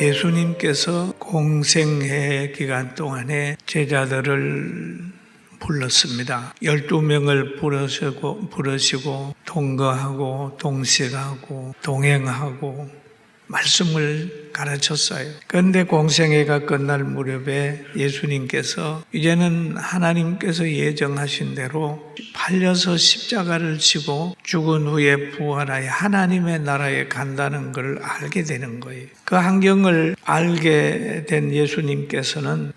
예수님께서 공생애 기간 동안에 제자들을 불렀습니다. 12명을 부르시고, 부르시고, 동거하고, 동식하고, 동행하고, 말씀을 가르쳤어요. 그런데 공생애가 끝날 무렵에 예수님께서 이제는 하나님께서 예정하신 대로 팔려서 십자가를 지고 죽은 후에 부활하여 하나님의 나라에 간다는 걸 알게 되는 거예요. 그 환경을 알게 된 예수님께서는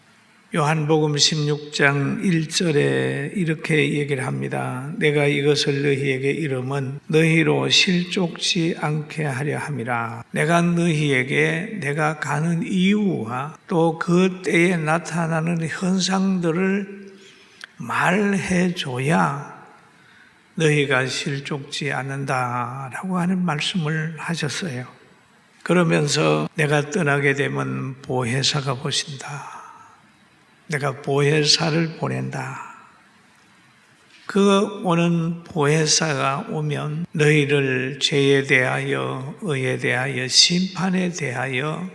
요한복음 16장 1절에 이렇게 얘기를 합니다. 내가 이것을 너희에게 이름은 너희로 실족지 않게 하려 함이라. 내가 너희에게 내가 가는 이유와 또 그 때에 나타나는 현상들을 말해 줘야 너희가 실족지 않는다라고 하는 말씀을 하셨어요. 그러면서 내가 떠나게 되면 보혜사가 보신다. 내가 보혜사를 보낸다. 그 오는 보혜사가 오면 너희를 죄에 대하여, 의에 대하여, 심판에 대하여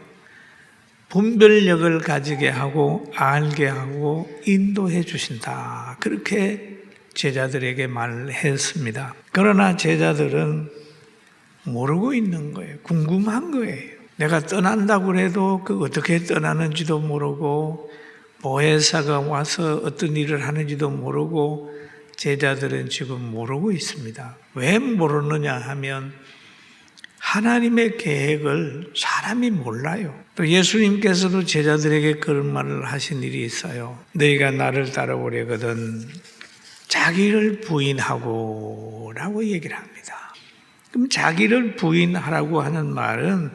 분별력을 가지게 하고 알게 하고 인도해 주신다. 그렇게 제자들에게 말했습니다. 그러나 제자들은 모르고 있는 거예요. 궁금한 거예요. 내가 떠난다고 해도 그 어떻게 떠나는지도 모르고 보혜사가 와서 어떤 일을 하는지도 모르고 제자들은 지금 모르고 있습니다. 왜 모르느냐 하면 하나님의 계획을 사람이 몰라요. 또 예수님께서도 제자들에게 그런 말을 하신 일이 있어요. 너희가 나를 따라오려거든 자기를 부인하고 라고 얘기를 합니다. 그럼 자기를 부인하라고 하는 말은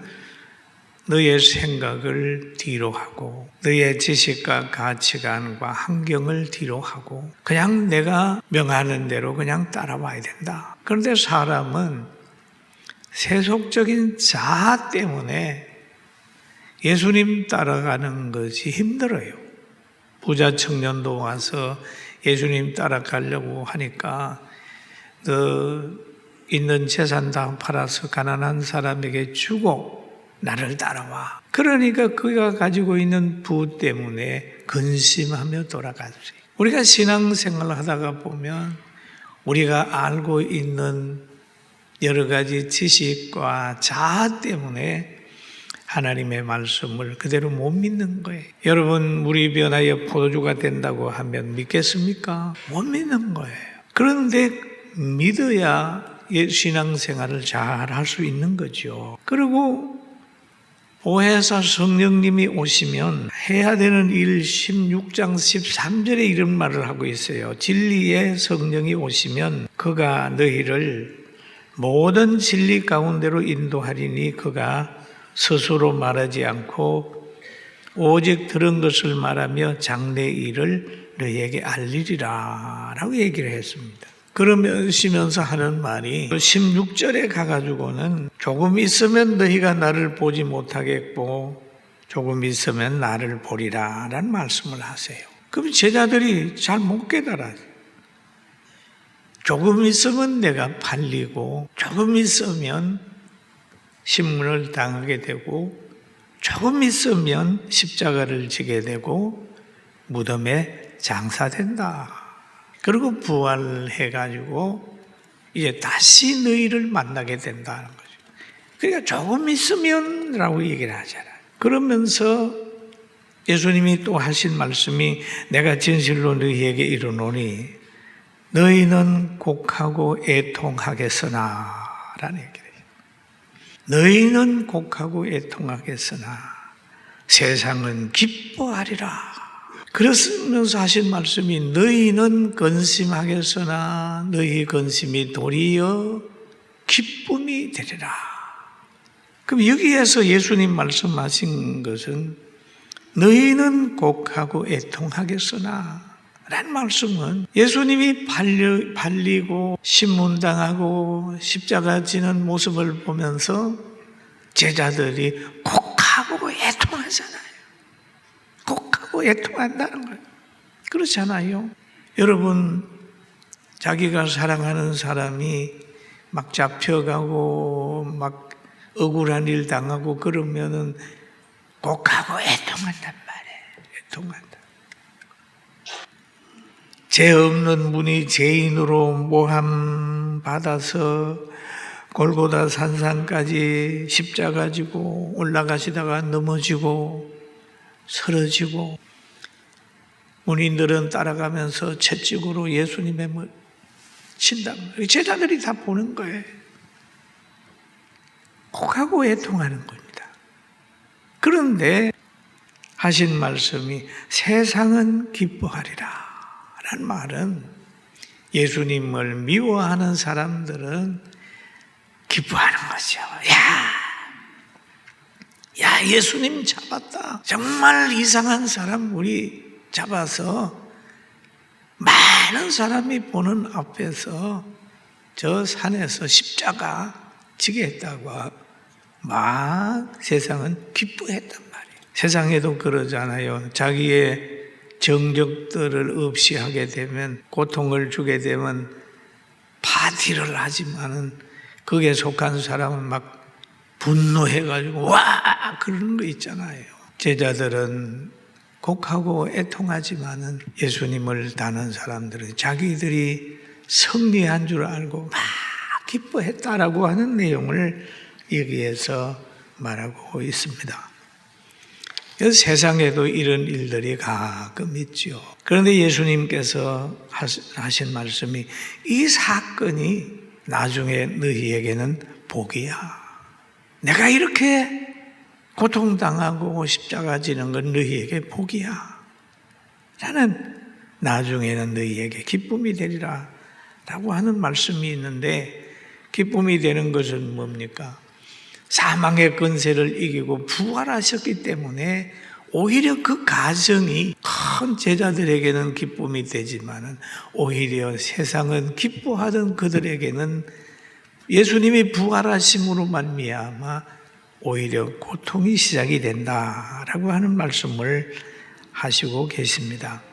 너의 생각을 뒤로 하고 너의 지식과 가치관과 환경을 뒤로 하고 그냥 내가 명하는 대로 그냥 따라와야 된다. 그런데 사람은 세속적인 자아 때문에 예수님 따라가는 것이 힘들어요. 부자 청년도 와서 예수님 따라가려고 하니까 그 있는 재산 다 팔아서 가난한 사람에게 주고 나를 따라와. 그러니까 그가 가지고 있는 부 때문에 근심하며 돌아가지. 우리가 신앙생활을 하다가 보면 우리가 알고 있는 여러 가지 지식과 자아 때문에 하나님의 말씀을 그대로 못 믿는 거예요. 여러분, 물이 변하여 포도주가 된다고 하면 믿겠습니까? 못 믿는 거예요. 그런데 믿어야 신앙생활을 잘 할 수 있는 거죠. 그리고 보혜사 성령님이 오시면 해야 되는 일 16장 13절에 이런 말을 하고 있어요. 진리의 성령이 오시면 그가 너희를 모든 진리 가운데로 인도하리니 그가 스스로 말하지 않고 오직 들은 것을 말하며 장래 일을 너희에게 알리리라 라고 얘기를 했습니다. 그러시면서 하는 말이 16절에 가가지고는 조금 있으면 너희가 나를 보지 못하겠고 조금 있으면 나를 보리라 라는 말씀을 하세요. 그럼 제자들이 잘 못 깨달아요. 조금 있으면 내가 팔리고 조금 있으면 신문을 당하게 되고 조금 있으면 십자가를 지게 되고 무덤에 장사된다. 그리고 부활해가지고 이제 다시 너희를 만나게 된다는 거죠. 그러니까 조금 있으면 라고 얘기를 하잖아요. 그러면서 예수님이 또 하신 말씀이 내가 진실로 너희에게 이르노니 너희는 곡하고 애통하겠으나 라는 얘기를 해요. 너희는 곡하고 애통하겠으나 세상은 기뻐하리라. 그러면서 하신 말씀이 너희는 근심하겠으나 너희 근심이 도리어 기쁨이 되리라. 그럼 여기에서 예수님 말씀하신 것은 너희는 곡하고 애통하겠으나 라는 말씀은 예수님이 팔려, 팔리고 신문당하고 십자가 지는 모습을 보면서 제자들이 곡하고 애통하잖아요. 곡하고 애통한다는 거예요. 그렇잖아요. 여러분, 자기가 사랑하는 사람이 막 잡혀가고 막 억울한 일 당하고 그러면은 곡하고 애통한단 말이에요. 애통한다. 죄 없는 분이 죄인으로 모함 받아서 골고다 산상까지 십자 가 지고 올라가시다가 넘어지고 쓰러지고 문인들은 따라가면서 채찍으로 예수님의 뭐 친다. 제자들이 다 보는 거예요. 혹하고 애통하는 겁니다. 그런데 하신 말씀이 세상은 기뻐하리라. 라는 말은 예수님을 미워하는 사람들은 기뻐하는 거죠. 야, 야, 예수님 잡았다. 정말 이상한 사람 우리 잡아서 많은 사람이 보는 앞에서 저 산에서 십자가 지게 했다고 막 세상은 기뻐했단 말이에요. 세상에도 그러잖아요. 자기의 정적들을 없이 하게 되면 고통을 주게 되면 파티를 하지만은 거기에 속한 사람은 막 분노해가지고 와 그러는 거 있잖아요. 제자들은 곡하고 애통하지만은 예수님을 다는 사람들은 자기들이 승리한 줄 알고 막 기뻐했다라고 하는 내용을 여기에서 말하고 있습니다. 그래서 세상에도 이런 일들이 가끔 있죠. 그런데 예수님께서 하신 말씀이 이 사건이 나중에 너희에게는 복이야. 내가 이렇게 고통당하고 십자가 지는 건 너희에게 복이야. 나는 나중에는 너희에게 기쁨이 되리라. 라고 하는 말씀이 있는데 기쁨이 되는 것은 뭡니까? 사망의 근세를 이기고 부활하셨기 때문에 오히려 그 가정이 큰 제자들에게는 기쁨이 되지만은 오히려 세상은 기뻐하던 그들에게는 예수님이 부활하심으로 말미암아 오히려 고통이 시작이 된다라고 하는 말씀을 하시고 계십니다.